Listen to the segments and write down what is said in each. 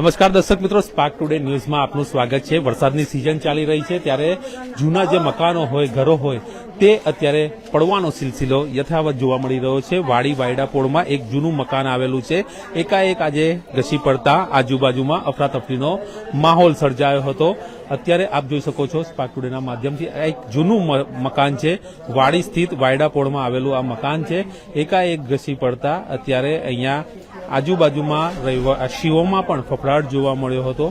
નમસ્કાર દર્શક મિત્રો સ્પાર્ક ટુડે ન્યૂઝમાં આપનું સ્વાગત છે. વરસાદની સિઝન ચાલી રહી છે, ત્યારે જૂના જે મકાનો હોય, ઘરો હોય, તે અત્યારે પડવાનો સિલસિલો યથાવત જોવા મળી રહ્યો છે. વાડી વાયડા પોળમાં એક જૂનું મકાન આવેલું છે. એકાએક આજે ઘસી પડતા આજુબાજુમાં અફરાતફરીનો માહોલ સર્જાયો હતો. અત્યારે આપ જોઈ શકો છો સ્પાર્ક ટુડેના માધ્યમથી આ એક જૂનું મકાન છે. વાડી સ્થિત વાયડા પોળમાં આવેલું આ મકાન છે. એકાએક ઘસી પડતા અત્યારે અહીંયા આજુબાજુમાં રહેવાસીઓમાં પણ ફફડાટ જોવા મળ્યો હતો.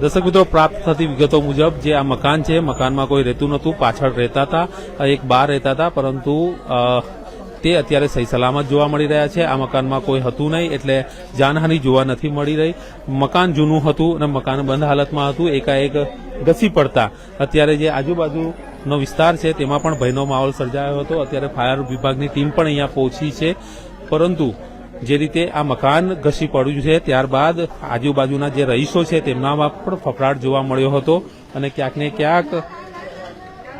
દર્શક મિત્રો, પ્રાપ્ત થતી વિગતો મુજબ જે આ મકાન છે, મકાનમાં કોઈ રહેતું નહોતું, પાછળ રહેતા હતા, એક બાર રહેતા હતા, પરંતુ તે અત્યારે સહી સલામત જોવા મળી રહ્યા છે. આ મકાનમાં કોઈ હતું નહીં, એટલે જાનહાનિ જોવા નથી મળી રહી. મકાન જૂનું હતું અને મકાન બંધ હાલતમાં હતું. એકાએક ઘસી પડતા. અત્યારે જે આજુબાજુનો વિસ્તાર છે, તેમાં પણ ભયનો માહોલ સર્જાયો હતો. અત્યારે ફાયર વિભાગની ટીમ પણ અહીંયા પહોંચી છે. પરંતુ જે રીતે આ મકાન ઘસી પડ્યું છે, ત્યારબાદ આજુબાજુના જે રહીશો છે, તેમનામાં પણ ફફડાટ જોવા મળ્યો હતો. અને ક્યાંક ને ક્યાંક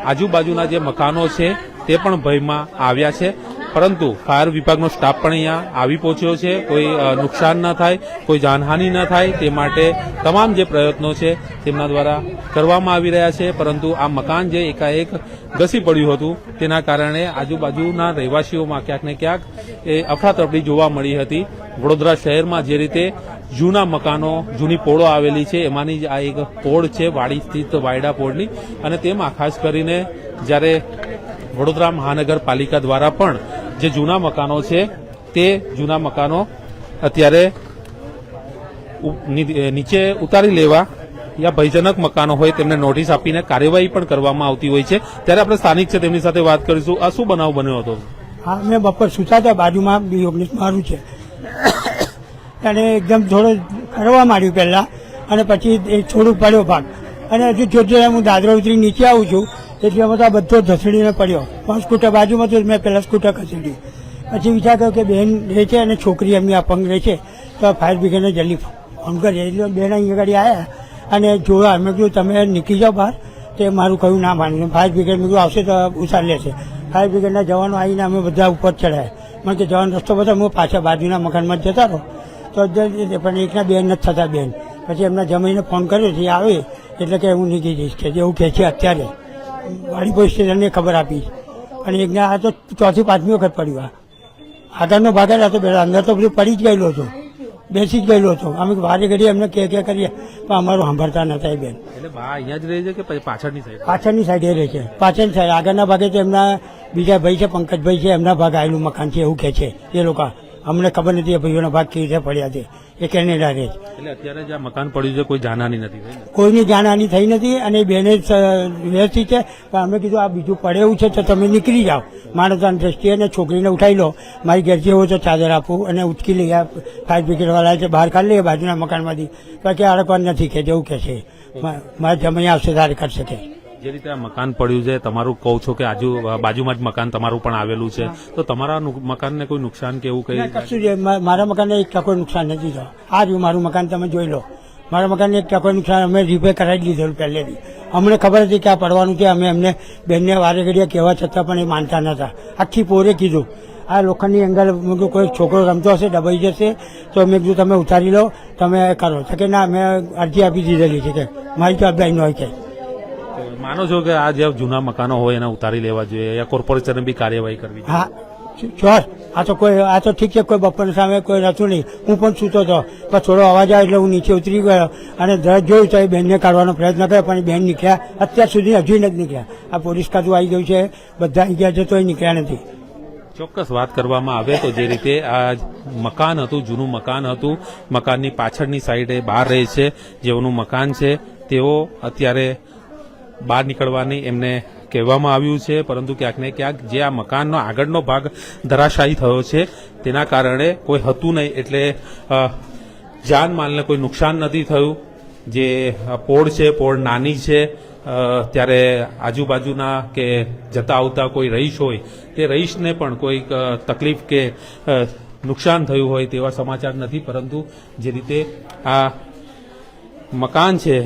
આજુબાજુના જે મકાનો છે, તે પણ ભયમાં આવ્યા છે. પરંતુ ફાયર વિભાગનો સ્ટાફ પણ અહીંયા આવી પહોંચ્યો છે. કોઈ નુકસાન ન થાય, કોઈ જાનહાનિ ન થાય, તે માટે તમામ જે પ્રયત્નો છે તેમના દ્વારા કરવામાં આવી રહ્યા છે. પરંતુ આ મકાન જે એકાએક ઘસી પડ્યું હતું, તેના કારણે આજુબાજુના રહેવાસીઓમાં ક્યાંક ને ક્યાંક એ અફરાતફરી જોવા મળી હતી. વડોદરા શહેરમાં જે રીતે જૂના મકાનો, જૂની પોળો આવેલી છે, એમાંની જ આ એક પોળ છે, વાડી સ્થિત વાયડા પોળની. અને તેમાં ખાસ કરીને જ્યારે વડોદરા મહાનગરપાલિકા દ્વારા પણ જે જૂના મકાનો છે, તે જૂના મકાનો અત્યારે નીચે ઉતારી લેવા યા ભયજનક મકાનો હોય તેમને નોટિસ આપીને કાર્યવાહી પણ કરવામાં આવતી હોય છે. ત્યારે આપણે સ્થાનિક છે તેમની સાથે વાત કરીશું. આ શું બનાવ બન્યો હતો? હા, મેં બપોર સૂતા હતા, બાજુમાં બી ઓગણીસ મારું છે. અને એકદમ થોડો કરવા માંડ્યું પહેલા અને પછી એ છોડું પડ્યો ભાગ. અને હજુ જોતે હું દાદરા ઉતરી નીચે આવું છું. એટલે અમે તો આ બધો ધસડીને પડ્યો. પણ સ્કૂટર બાજુમાં તો મેં પહેલાં સ્કૂટર ખસેડી. પછી વિચાર કર્યો કે બહેન રહે છે અને છોકરી એમની અપંગ રહે છે, તો ફાયર બ્રિગેડને જલ્દી ફોન કરીએ એટલે બેન અહીં આગળ આવ્યા અને જોયા મેં કીધું, તમે નીકળી જાઓ બહાર. તે મારું કહ્યું, ના માન્યું ફાયર બ્રિગેડ મેં કીધું, આવશે તો ઉછાળ લેશે. ફાયર બ્રિગેડના જવાનો આવીને અમે બધા ઉપર ચડાયા. મને કે, જવાનો રસ્તો બધા હું પાછા બાજુના મકાનમાં જતા રહો. તો પણ એકના બેન નથી થતા બેન. પછી એમના જમીને ફોન કર્યો છે આવે, એટલે કે હું નીકળી જઈશ. કે એવું કહે છે અત્યારે. વાડી પોલીસ સ્ટેશનને ખબર આપી. અને એક આ તો ચોથી પાંચમી વખત પડ્યું આ. આગળનો ભાગ જ હતો પેલા અંદર તો બધું પડી જ ગયેલો હતો. બેસી જ ગયેલો હતો. અમે વારે ઘડી અમને કે કે કરીએ. પણ અમારું સાંભળતા નતા એ બેન. એટલે બા અહીંયા જ રહે છે કે પછી પાછળની સાઈડ પાછળની સાઈડે રહે છે. પાછળની સાઈડ આગળના ભાગે તો એમના બીજા ભાઈ છે પંકજભાઈ છે એમના ભાગ આવેલું મકાન છે એવું કે છે. એ લોકો. અમને ખબર નથી એ ભાઈઓના ભાગ કેવી રીતે પડ્યા છે. એ કેનેડા રહે છે. એટલે અત્યારે જે આ મકાન પડ્યું છે કોઈ જાનહાની નથી થઈ ને? કોઈની જાનહાની થઈ નથી અને બેને જ, અ, વ્યવસ્થિત છે. પણ અમે કીધું આ બીજું પડે એવું છે તો તમે નીકળી જાઓ. માનવતાની દ્રષ્ટિએ અને છોકરીને ઉઠાવી લો. મારી ઘેર જે હોય તો ચાદર આપું અને ઉચકી લઈ આ ફાયર બ્રિગેડવાળા છે બહાર કાઢી લઈએ બાજુના મકાનમાંથી. બાકી આ લોકો નથી કે જેવું કે છે. મારા જમાઈ આવશે તારે કરશે શકે જે રીતે આ મકાન પડ્યું છે તમારું કહું છો કે આજુ બાજુમાં જ મકાન તમારું પણ આવેલું છે. તો તમારા મકાનને કોઈ નુકસાન કે એવું કઈ? કશું છે મારા મકાનને એક ટકો નુકસાન નથી થયું. આ રહ્યું મારું મકાન તમે જોઈ લો. મારા મકાનને એક ટકો નુકસાન અમે રિપેર કરાવી દીધેલું પહેલેથી. અમને ખબર હતી કે આ પડવાનું છે અમે એમને બેનને વારે ઘડીએ કહેવા છતાં પણ એ માનતા નતા આખી પોરે કીધું. આ લોખંડની એંગલ મેં કોઈ છોકરો રમતો હશે દબાઈ જશે તો મેં કીધું તમે ઉતારી લો તમે કરો. કે ના મેં અરજી આપી દીધેલી છે. કે મારી જવાબદારી ન હોય કે માનો છો કે આ જે જૂના મકાનો હોય એને ઉતારી લેવા જોઈએ યા કોર્પોરેશને બી કાર્યવાહી કરવી? હા ચોર આ તો કોઈ આ તો ઠીક છે કોઈ બપોરની સામે કોઈ નતું નહીં. હું પણ સૂતો હતો પણ થોડો અવાજ આવે એટલે હું નીચે ઉતરી ગયો અને દરજ જોયું તો એ બેનને કાઢવાનો પ્રયત્ન કર્યો પણ બેન નીકળ્યા. અત્યાર સુધી હજુ નથી નીકળ્યા. આ પોલીસ ખાતું આવી ગયું છે બધા આવી ગયા છે તો એ નીકળ્યા નથી. ચોક્કસ વાત કરવામાં આવે તો જે રીતે આ મકાન હતું જૂનું મકાન હતું મકાનની પાછળની સાઈડે બહાર રહે છે જેઓનું મકાન છે તેઓ અત્યારે બહાર નીકળવાની એમને કહેવામાં આવ્યું છે, પરંતુ ક્યાંક ને ક્યાંક જે આ મકાનનો આગળનો ભાગ ધરાશાયી થયો છે, તેના કારણે કોઈ હતું નહીં એટલે જાનમાલને કોઈ નુકસાન નથી થયું. જે પોળ છે, પોળ નાની છે ત્યારે આજુબાજુના કે જતા આવતા કોઈ રહીશ હોય, તે રહીશને પણ કોઈક તકલીફ કે નુકસાન થયું હોય તેવા સમાચાર નથી, પરંતુ જે રીતે આ મકાન છે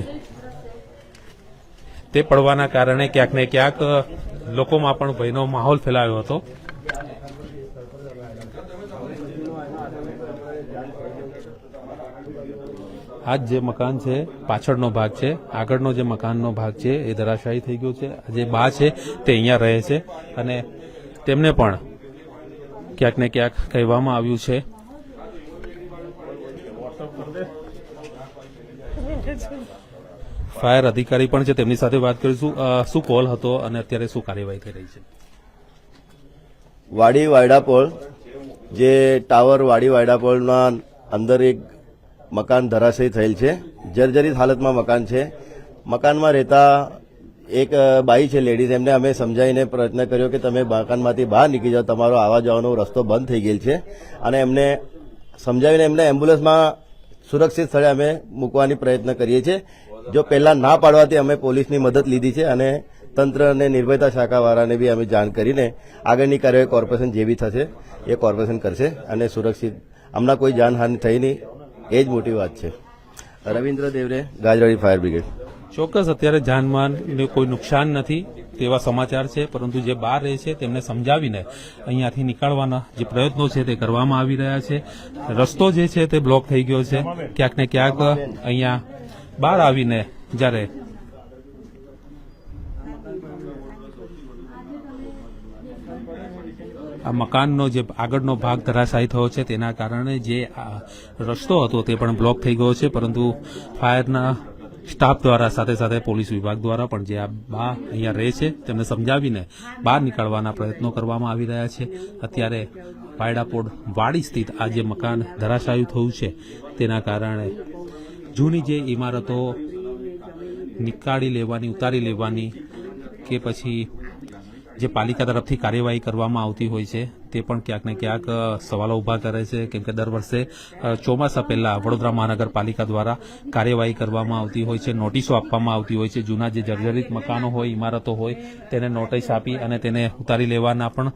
તે પડવાના કારણે ક્યાંક ને ક્યાંક લોકોમાં પણ ભયનો માહોલ ફેલાયો હતો. આ જ મકાન છે, પાછળનો ભાગ છે, આગળનો જે મકાનનો ભાગ છે, એ ધરાશાયી થઈ ગયો છે. જે બા છે, તે અહીંયા રહે છે. અને તેમને પણ ક્યાંક ને ક્યાંક કહેવામાં આવ્યું છે. ફાયર અધિકારી પણ છે, તેમની સાથે વાત કરીશું. શું કોલ હતો અને અત્યારે શું કાર્યવાહી થઈ રહી છે? વાડી વાયડાપોળ, જે ટાવર વાડી વાયડાપોળના અંદર એક મકાન ધરાશયી થયેલ છે. જર્જરિત હાલતમાં મકાન છે. મકાનમાં રહેતા એક બાઈ છે, લેડીઝ. એમને અમે સમજાવીને પ્રયત્ન કર્યો કે તમે મકાનમાંથી બહાર નીકળી જાઓ, તમારો આવવા જવાનો રસ્તો બંધ થઈ ગયેલ છે. અને એમને સમજાવીને એમને એમ્બ્યુલન્સમાં સુરક્ષિત સ્થળે અમે મૂકવાની પ્રયત્ન કરીએ છીએ. જો પહેલા ના પાડવાથી અમે પોલીસની મદદ લીધી છે અને તંત્ર અને નિર્ભયતા શાખાવાળાને બી અમે જાણ કરીને આગળની કાર્યવાહી કોર્પોરેશન જે બી થશે, એ કોર્પોરેશન કરશે અને સુરક્ષિત હમણાં કોઈ જાનહાનિ થઈ નહીં, એ જ મોટી વાત છે. રવિન્દ્ર દેવરે ગાજરાળી ફાયર બ્રિગેડ. ચોક્કસ, અત્યારે જાનમાલને કોઈ નુકસાન નથી તેવા સમાચાર છે, પરંતુ જે બહાર રહે છે તેમને સમજાવીને અહીંયાથી નીકાળવાના જે પ્રયત્નો છે તે કરવામાં આવી રહ્યા છે. રસ્તો જે છે તે બ્લોક થઈ ગયો છે. ક્યાંક ને ક્યાંક અહીંયા બહાર આવીને જ્યારે આ મકાનનો જે આગળનો ભાગ ધરાશાયી થયો છે, તેના કારણે જે રસ્તો હતો તે પણ બ્લોક થઈ ગયો છે, પરંતુ ફાયરના સ્ટાફ દ્વારા સાથે સાથે પોલીસ વિભાગ દ્વારા પણ જે આ બા અહીંયા રહે છે, તેમને સમજાવીને બહાર નીકાળવાના પ્રયત્નો કરવામાં આવી રહ્યા છે. અત્યારે પાયડાપોડ વાડી સ્થિત આ જે મકાન ધરાશાયું થયું છે, તેના કારણે જૂની જે ઇમારતો નીકાળી લેવાની, ઉતારી લેવાની કે પછી જે પાલિકા તરફથી કાર્યવાહી કરવામાં આવતી હોય છે, તે પણ ક્યાંક ને ક્યાંક સવાલો ઊભા કરે છે. કેમ કે દર વર્ષે ચોમાસા પહેલા વડોદરા મહાનગરપાલિકા દ્વારા કાર્યવાહી કરવામાં આવતી હોય છે, નોટિસો આપવામાં આવતી હોય છે. જૂના જે જર્જરિત મકાનો હોય, ઇમારતો હોય, તેને નોટિસ આપી અને તેને ઉતારી લેવાના પણ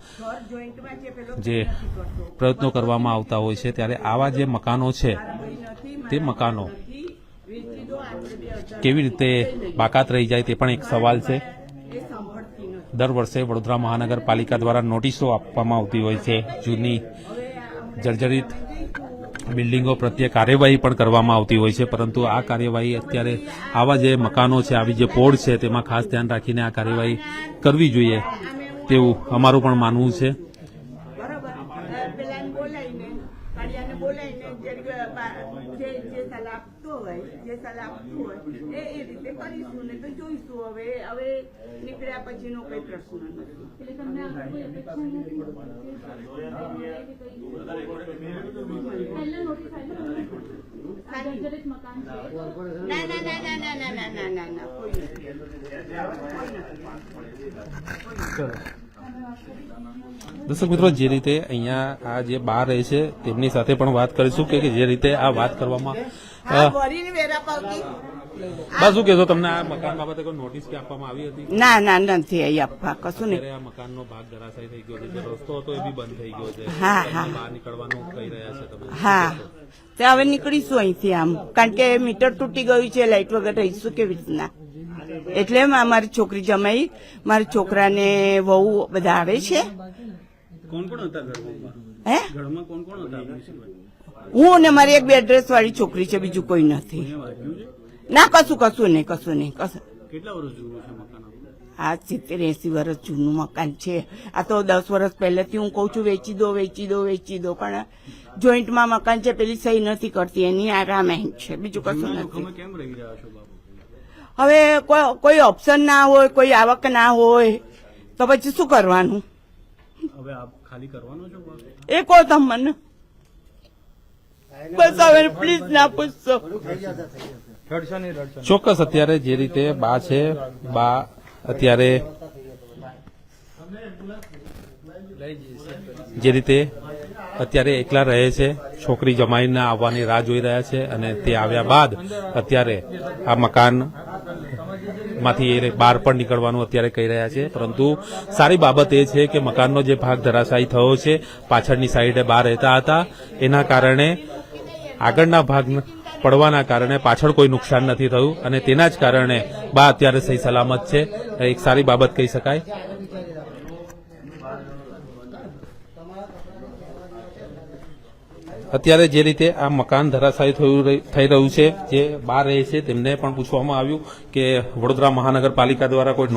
જે પ્રયત્નો કરવામાં આવતા હોય છે. ત્યારે આવા જે મકાનો છે, તે મકાનો કેવી રીતે બાકાત રહી જાય તે પણ એક સવાલ છે. દર વર્ષે વડોદરા મહાનગરપાલિકા દ્વારા નોટિસો આપવામાં આવતી હોય છે. જૂની જર્જરિત બિલ્ડિંગો પ્રત્યે કાર્યવાહી પણ કરવામાં આવતી હોય છે. પરંતુ આ કાર્યવાહી અત્યારે આવા જે મકાનો છે, આવી જે પોળ છે, તેમાં ખાસ ધ્યાન રાખીને આ કાર્યવાહી કરવી જોઈએ તેવું અમારું પણ માનવું છે બરાબર પેલાને બોલાવીને કાળિયાને બોલાવીને જરીક બા- જે જે સલાહ આપતો હોય જે સલાહ આપતું હોય એ એ રીતે કરીશું ને તો જોઈશું હવે હવે પછીનો કોઈ પ્રશ્ન નથી? દર્શક મિત્રો જે રીતે અહીંયા આ જે બાર રહે છે તેમની સાથે પણ વાત કરીશું કે જે રીતે આ વાત કરવામાં બા શું કહેશો તમને આ મકાન બાબતે કોઈ નોટિસ કે આપવામાં આવી હતી? ના ના નથી અહીં આપવા કશું નહીં. આ મકાનનો ભાગ ધરાશાય થઈ ગયો છે જે રસ્તો હતો એ બી બંધ થઈ ગયો છે. હા, હા. બહાર નીકળવાનું કહી રહ્યા છે તમે. હા. તે હવે નીકળીશું અહીંથી આમ. કારણ કે મીટર તૂટી ગયું છે લાઇટ વગર રહીશું કેવી રીતના? એટલે મારી છોકરી જમાઈ. મારા છોકરાને વહુ બધા આવે છે. કોણ કોણ હતા ઘરમાં? હે? ઘરમાં કોણ કોણ હતા? હું અને મારી એક બે ડ્રેસ વાળી છોકરી છે બીજું કોઈ નથી. ના કશું કશું નહીં કશું નહીં કશું કેટલા વર્ષ જૂનું છે મકાન આ સિત્તેર એસી વર્ષ જૂનું મકાન છે. આ તો દસ વર્ષ પહેલેથી હું કઉ છું વેચી દો વેચી દો વેચી દો પણ જોઈન્ટમાં મકાન છે પેલી સહી નથી કરતી. એની આ રામાયણ છે બીજું કશું નથી. કેમ રહી રહ્યા છો હવે કોઈ કોઈ ઓપ્શન ના હોય કોઈ આવક ના હોય તો પછી શું કરવાનું? હવે આપ ખાલી કરવાનો છો એ કહો તમે મને. બસ હવે પ્લીઝ ના પૂછશો. ચોક્કસ અત્યારે જે રીતે બા છે બા અત્યારે જે રીતે અત્યારે એકલા રહે છે છોકરી જમાઈને આવવાની રાહ જોઈ રહ્યા છે અને તે આવ્યા બાદ અત્યારે આ મકાન માંથી એ બહાર પણ નીકળવાનું અત્યારે કહી રહ્યા છે. પરંતુ સારી બાબત એ છે કે મકાનનો જે ભાગ ધરાશાયી થયો છે, પાછળની સાઈડે બહાર રહેતા હતા, એના કારણે આગળના ભાગ પડવાના કારણે પાછળ કોઈ નુકસાન નથી થયું અને તેના જ કારણે બા અત્યારે સહી સલામત છે. એક સારી બાબત કહી શકાય. અત્યારે જે રીતે આ મકાન ધરાશાયી થયું થઈ રહ્યું છે, જે બહાર રહે છે, તેમને પણ પૂછવામાં આવ્યું કે વડોદરા મહાનગરપાલિકા દ્વારા કોઈ